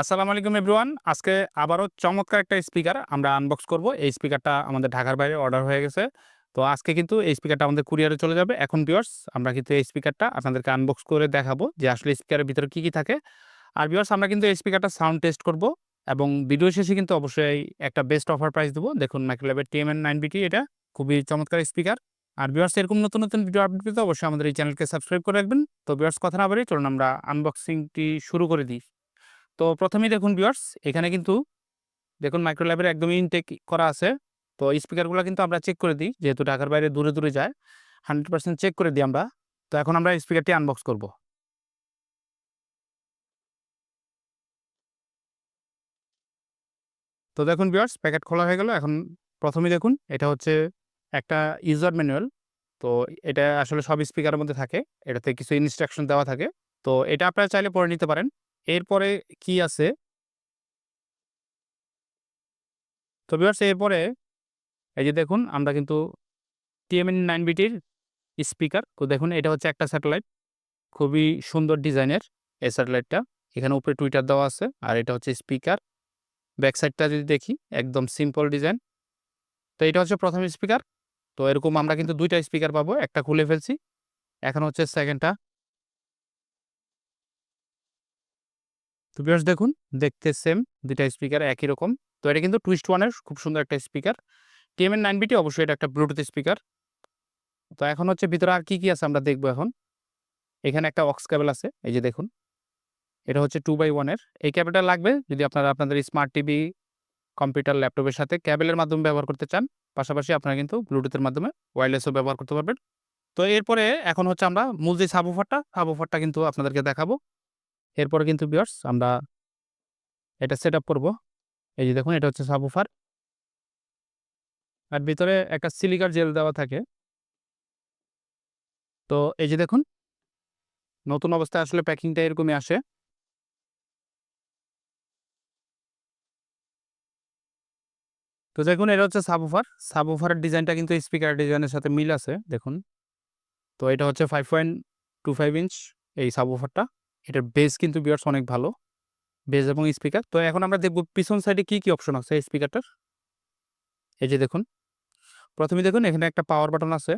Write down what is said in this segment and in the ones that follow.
আসসালামু আলাইকুম এভরিওয়ান আজকে আবারও চমৎকার একটা স্পিকার আমরা আনবক্স করব। এই স্পিকারটা আমাদের ঢাকার বাইরে অর্ডার হয়ে গেছে। তো আজকে কিন্তু এই স্পিকারটা আমাদের কুরিয়ারে চলে যাবে। এখন ভিউয়ার্স আমরা কিন্তু এই স্পিকারটা আপনাদেরকে আনবক্স করে দেখাবো যে আসলে স্পিকারের ভিতরে কী কী থাকে। আর ভিউয়ার্স আমরা কিন্তু এই স্পিকারটা সাউন্ড টেস্ট করব এবং ভিডিও শেষে কিন্তু অবশ্যই একটা বেস্ট অফার প্রাইস দেবো। দেখুন মাইক্রোল্যাবের টিএমএন নাইন বিটি এটা খুবই চমৎকার স্পিকার আর ভিউয়ার্স এরকম নতুন নতুন ভিডিও আপডেট পেতে অবশ্যই আমাদের এই চ্যানেলকে সাবস্ক্রাইব করে রাখবেন। তো ভিউয়ার্স কথা না বাড়ি চলুন, আমরা আনবক্সিংটি শুরু করে দিই। তো প্রথমেই দেখুন ভিউয়ার্স এখানে কিন্তু দেখুন মাইক্রোল্যাবের একদমই ইনটেক করা আছে। তো স্পিকারগুলো কিন্তু আমরা চেক করে দিই, যেহেতু ঢাকার বাইরে দূরে দূরে যায় হান্ড্রেড পার্সেন্ট চেক করে দিই আমরা। তো এখন আমরা স্পিকারটি আনবক্স করব। তো দেখুন ভিউয়ার্স প্যাকেট খোলা হয়ে গেল। এখন প্রথমেই দেখুন, এটা হচ্ছে একটা ইউজার ম্যানুয়াল তো এটা আসলে সব স্পিকারের মধ্যে থাকে। এটাতে কিছু ইনস্ট্রাকশন দেওয়া থাকে। তো এটা আপনারা চাইলে পড়ে নিতে পারেন। এরপরে কি আছে? তো ভিউয়ার্স এরপরে এই যে দেখুন, আমরা কিন্তু টিএমএন নাইন বিটির স্পিকার তো দেখুন, এটা হচ্ছে একটা স্যাটেলাইট খুবই সুন্দর ডিজাইনের এই স্যাটেলাইটটা এখানে উপরে টুইটার দেওয়া আছে, আর এটা হচ্ছে স্পিকার ব্যাক সাইডটা যদি দেখি, একদম সিম্পল ডিজাইন তো এটা হচ্ছে প্রথম স্পিকার তো এরকম আমরা কিন্তু দুইটা স্পিকার পাবো, একটা খুলে ফেলছি। এখন হচ্ছে সেকেন্ডটা তো ভিউয়ার্স দেখুন, দেখতে সেম দুইটা স্পিকার একই রকম। তো এটা কিন্তু টুইস্ট ওয়ানের খুব সুন্দর একটা স্পিকার টিএমএন নাইন বিটি অবশ্যই এটা একটা ব্লুটুথ স্পিকার তো এখন হচ্ছে ভিতরে আর কী কী আছে আমরা দেখব এখন? এখানে একটা অক্স কেবল আছে, এই যে দেখুন। এটা হচ্ছে টু বাই ওয়ানের এই ক্যাবেলটা লাগবে যদি আপনারা আপনাদের স্মার্ট টিভি কম্পিউটার ল্যাপটপের সাথে ক্যাবেলের মাধ্যমে ব্যবহার করতে চান। পাশাপাশি আপনারা কিন্তু ব্লুটুথের মাধ্যমে ওয়্যারলেসও ব্যবহার করতে পারবেন। তো এরপরে এখন হচ্ছে আমরা মূল যে সাবুফারটা সাবুফারটা কিন্তু আপনাদেরকে দেখাবো। এরপরে কিন্তু বিয়ার্স আমরা এটা সেট আপ করব। এই যে দেখুন, এটা হচ্ছে সাবুফার আর ভিতরে একটা সিলিকার জেল দেওয়া থাকে। তো এই যে দেখুন, নতুন অবস্থায় আসলে প্যাকিংটা এরকমই আসে। তো দেখুন, এটা হচ্ছে সাবুফার সাবুফারের ডিজাইনটা কিন্তু স্পিকার ডিজাইনের সাথে মিল আছে, দেখুন। তো এটা হচ্ছে five point two five inch এই সাবুফারটা এটার বেস কিন্তু বিয়ার্স অনেক ভালো। বেস এবং স্পিকার তো এখন আমরা দেখব পিছন সাইডে কি কি অপশন আছে স্পিকারটার এই যে দেখুন। প্রথমে দেখুন, এখানে একটা পাওয়ার বাটন আছে।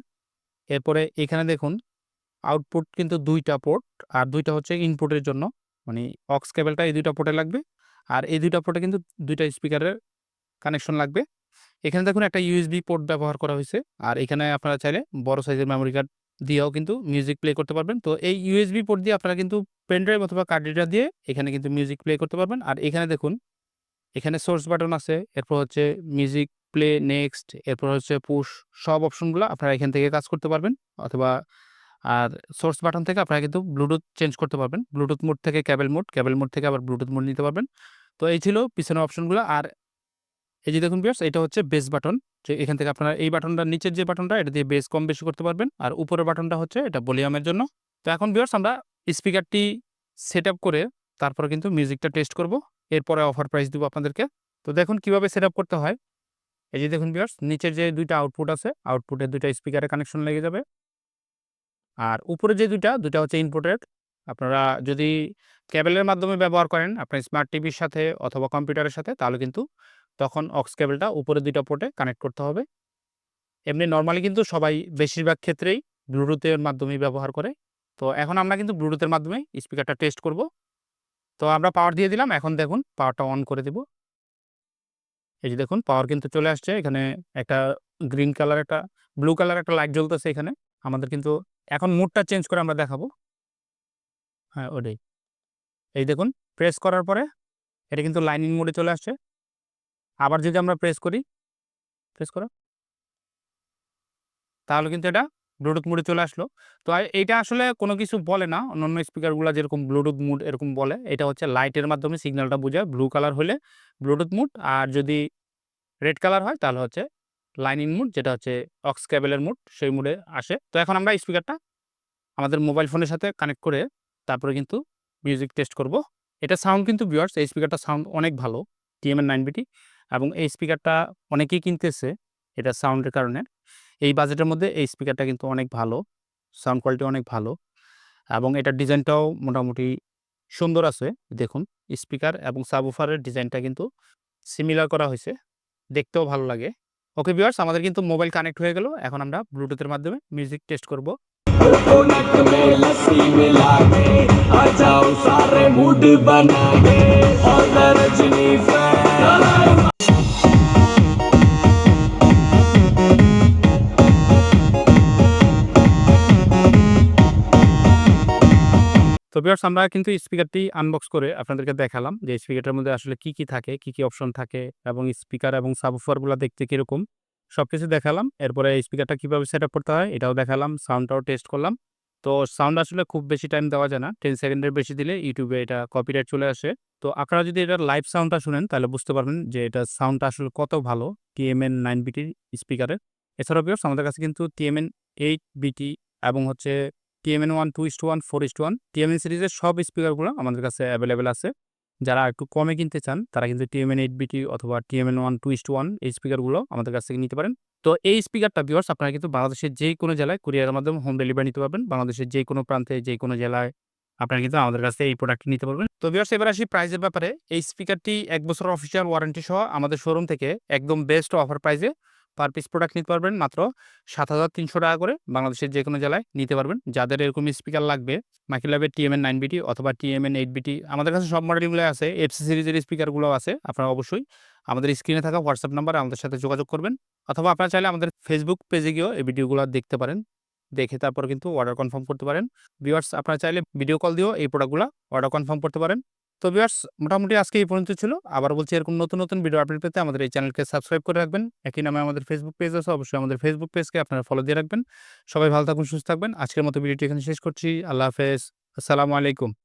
এরপরে এখানে দেখুন আউটপুট কিন্তু দুইটা পোর্ট আর দুইটা হচ্ছে ইনপুটের জন্য। মানে অক্স কেবলটা এই দুইটা পোর্টে লাগবে, আর এই দুইটা পোর্টে কিন্তু দুইটা স্পিকারের কানেকশন লাগবে। এখানে দেখুন, একটা ইউএসবি পোর্ট ব্যবহার করা হয়েছে। আর এখানে আপনারা চাইলে বড় সাইজের মেমোরি কার্ড দিয়েও কিন্তু মিউজিক প্লে করতে পারবেন। তো এই ইউএসবি পোর্ট দিয়ে আপনারা কিন্তু পেনড্রাইভ অথবা কার্ড দিয়ে এখানে কিন্তু মিউজিক প্লে করতে পারবেন। আর এখানে দেখুন, এখানে সোর্স বাটন আছে, এরপর হচ্ছে মিউজিক প্লে নেক্সট এরপর হচ্ছে পুশ সব অপশনগুলো আপনারা এখান থেকে কাজ করতে পারবেন। অথবা আর সোর্স বাটন থেকে আপনারা কিন্তু ব্লুটুথ চেঞ্জ করতে পারবেন। ব্লুটুথ মোড থেকে ক্যাবেল মোড ক্যাবেল মোড থেকে আবার ব্লুটুথ মোড নিতে পারবেন। তো এই ছিল পিছনের অপশনগুলো আর এই যে দেখুন বিয়ার্স এটা হচ্ছে বেস বাটন যে এখান থেকে আপনারা এই বাটনটা নিচের যে বাটনটা এটা দিয়ে বেস কম বেশি করতে পারবেন। আর উপরের বাটনটা হচ্ছে এটা ভলিউমের জন্য। তো এখন বিয়ার্স আমরা স্পিকারটি সেট করে তারপরে কিন্তু মিউজিকটা টেস্ট করব। এরপরে অফার প্রাইস দেবো আপনাদেরকে। তো দেখুন কীভাবে সেট করতে হয়। এই যে দেখুন বিয়ার্স নিচের যে দুইটা আউটপুট আছে আউটপুটের দুইটা স্পিকারে কানেকশন লেগে যাবে। আর উপরে যে দুইটা দুইটা হচ্ছে ইনপুটের আপনারা যদি কেবলের মাধ্যমে ব্যবহার করেন, আপনার স্মার্ট টিভির সাথে অথবা কম্পিউটারের সাথে, তাহলে কিন্তু তখন অক্স কেবলটা উপরে দুইটা পোর্টে কানেক্ট করতে হবে। এমনি নর্মালি কিন্তু সবাই বেশিরভাগ ক্ষেত্রেই ব্লুটুথের মাধ্যমেই ব্যবহার করে। তো এখন আমরা কিন্তু ব্লুটুথের মাধ্যমে স্পিকারটা টেস্ট করব। তো আমরা পাওয়ার দিয়ে দিলাম, এখন দেখুন পাওয়ারটা অন করে দেব। এই যে দেখুন পাওয়ার কিন্তু চলে আসছে, এখানে একটা গ্রিন কালার একটা ব্লু কালার একটা লাইট জ্বলতেছে এখানে। আমাদের কিন্তু এখন মুডটা চেঞ্জ করে আমরা দেখাবো। হ্যাঁ ওটাই। এই দেখুন প্রেস করার পরে এটা কিন্তু লাইনিং মোডে চলে আসছে। আবার যদি আমরা প্রেস করি প্রেস করো। তাহলে কিন্তু এটা ব্লুটুথ মুডে চলে আসলো। তো এইটা আসলে কোনো কিছু বলে না। অন্যান্য স্পিকারগুলো যেরকম ব্লুটুথ মুড এরকম বলে, এটা হচ্ছে লাইটের মাধ্যমে সিগন্যালটা বোঝায়। ব্লু কালার হলে ব্লুটুথ মুড আর যদি রেড কালার হয়, তাহলে হচ্ছে লাইনিং মুড যেটা হচ্ছে অক্স কেবেলের মুড সেই মুডে আসে। তো এখন আমরা স্পিকারটা আমাদের মোবাইল ফোনের সাথে কানেক্ট করে তারপরে কিন্তু মিউজিক টেস্ট করব। এটা সাউন্ড কিন্তু বিয়ার্স এই স্পিকারটা সাউন্ড অনেক ভালো টিএমএন নাইন বিটি এবং এই স্পিকারটা অনেকেই কিনতেছে, এটা সাউন্ডের কারণে। এই বাজেটের মধ্যে এই স্পিকারটা কিন্তু অনেক ভালো, সাউন্ড কোয়ালিটি অনেক ভালো এবং এটার ডিজাইনটাও মোটামুটি সুন্দর আছে। দেখুন, স্পিকার এবং সাবওফারের ডিজাইনটা কিন্তু সিমিলার করা হয়েছে, দেখতেও ভালো লাগে। ওকে বিয়ার্স আমাদের কিন্তু মোবাইল কানেক্ট হয়ে গেল। এখন আমরা ব্লুটুথের মাধ্যমে মিউজিক টেস্ট করব। তো বিয়ার্স আমরা কিন্তু স্পিকারটি আনবক্স করে আপনাদেরকে দেখালাম যে স্পিকারটার মধ্যে আসলে কি কি থাকে, কি কি অপশন থাকে এবং স্পিকার এবং সাবউফারগুলো দেখতে কীরকম সব কিছু দেখালাম। এরপরে স্পিকারটা কীভাবে সেট আপ করতে হয় এটাও দেখালাম সাউন্ডটাও টেস্ট করলাম। তো সাউন্ড আসলে খুব বেশি টাইম দেওয়া যায় না টেন সেকেন্ডের বেশি দিলে ইউটিউবে এটা কপিরাইট চলে আসে। তো আপনারা যদি এটা লাইভ সাউন্ডটা শুনেন, তাহলে বুঝতে পারবেন যে এটা সাউন্ডটা আসলে কত ভালো টিএমএন নাইন বিটি স্পিকারের এছাড়াও ভিউয়ার্স আমাদের কাছে কিন্তু টিএমএন এইট বিটি এবং হচ্ছে TMN one two is two one four east one TMN সিরিজের সব স্পিকারগুলো আমাদের কাছে অ্যাভেলেবেল আছে। যারা একটু কমে কিনতে চান, তারা কিন্তু টিএমএন এইট বিটি অথবা TMN one two east one এই স্পিকারগুলো আমাদের কাছ থেকে নিতে পারেন। তো এই স্পিকারটা ভিউয়ার্স আপনারা কিন্তু বাংলাদেশের যে কোনো জেলায় কুরিয়ারের মাধ্যমে হোম ডেলিভারি নিতে পারবেন। বাংলাদেশের যে কোনো প্রান্তে, যে কোনো জেলায় আপনারা কিন্তু আমাদের কাছে এই প্রোডাক্টটি নিতে পারবেন। তো ভিউয়ার্স এবার আসি প্রাইজের ব্যাপারে। এই স্পিকারটি এক বছর অফিসিয়াল ওয়ারেন্টি সহ আমাদের শোরুম থেকে একদম বেস্ট অফার প্রাইজে পার পিস প্রোডাক্ট নিতে পারবেন মাত্র সাত হাজার তিনশো টাকা করে। বাংলাদেশের যে কোনো জেলায় নিতে পারবেন। যাদের এরকম স্পিকার লাগবে মাইক্রোল্যাবের টিএমএন নাইন বিটি অথবা টিএমএন এইট বিটি আমাদের কাছে সব মডেলগুলো আছে। এফসি সিরিজের স্পিকারগুলো আছে, আপনারা অবশ্যই আমাদের স্ক্রিনে থাকা হোয়াটসঅ্যাপ নাম্বারে আমাদের সাথে যোগাযোগ করবেন। অথবা আপনারা চাইলে আমাদের ফেসবুক পেজে গিয়েও এই ভিডিওগুলো দেখতে পারেন। দেখে তারপর কিন্তু অর্ডার কনফার্ম করতে পারেন। ভিউয়ার্স আপনারা চাইলে ভিডিও কল দিয়েও এই প্রোডাক্টগুলো অর্ডার কনফার্ম করতে পারেন। তো ভিউয়ার্স, মোটামুটি আজকে এই পর্যন্ত ছিল। আবার বলছি, এরকম নতুন নতুন ভিডিও আপডেট পেতে আমাদের এই চ্যানেলকে সাবস্ক্রাইব করে রাখবেন। একই নামে আমাদের ফেসবুক পেজ আছে, অবশ্যই আমাদের ফেসবুক পেজকে আপনারা ফলো দিয়ে রাখবেন। সবাই ভালো থাকুন, সুস্থ থাকবেন। আজকের মতো ভিডিওটি এখানে শেষ করছি। আল্লাহ হাফেজ। আসসালামু আলাইকুম।